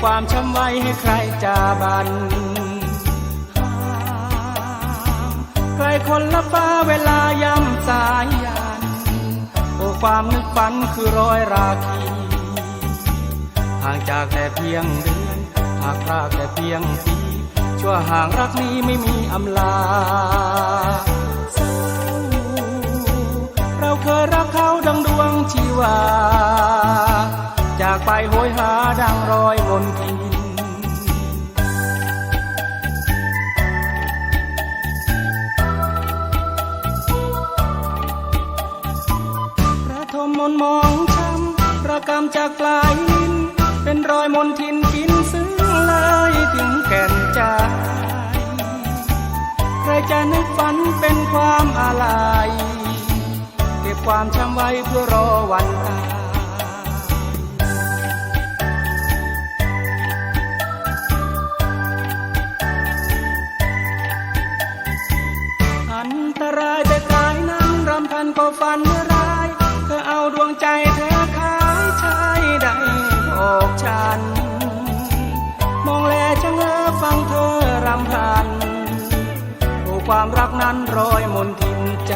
ความช้ำไว้ให้ใครจาบัน ใครคนละฟ้าเวลาย่ำสายยันโอ้ความนึกฝันคือรอยราคีห่างจากแต่เพียงเดือนหากพรากแต่เพียงปีชั่วห่างรักนี้ไม่มีอำลาเราเคยรักเขาดังดวงชีวา จากไปโหยหาดังรอยมนทิ นมองช้ำประกรรมจากปลายลิ้นเป็นรอยมนทินกินซึ้งเลยถึงแก่นใจใครจะนึกฝันเป็นความอาลัยเก็บความช้ำไว้เพื่อรอวันตายอันตรายแต่กายนั้นรำพันก็ฝัน ความรักนั้นรอยมนทินใจ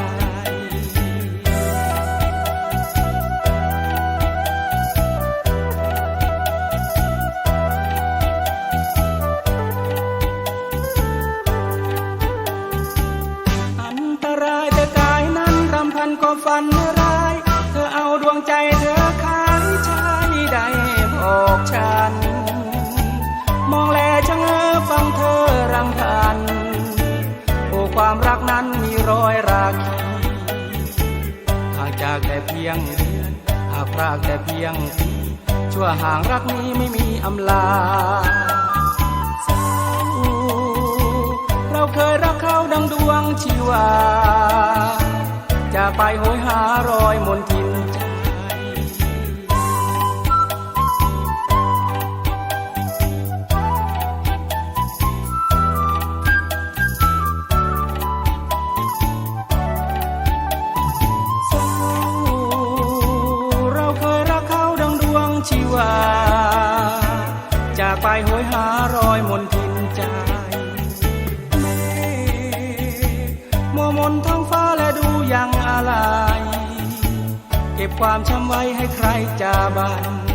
อันตรายแต่กายนั้นรำพันก็ฟันร้าย อยราคีห่างจากแต่เพียงเดือนหากพรากแต่เพียงปีชั่วห่างรักนี้ไม่มีอำลาเราเคยรักเขาดังดวงชีวาจะไปโหยหารอยมนทิ ชีวา จากไปโหยหารอยมนทินใจเมฆมัวมนท้องฟ้าและดูยังอะไร เก็บความช้ำไว้ให้ใครจาบัน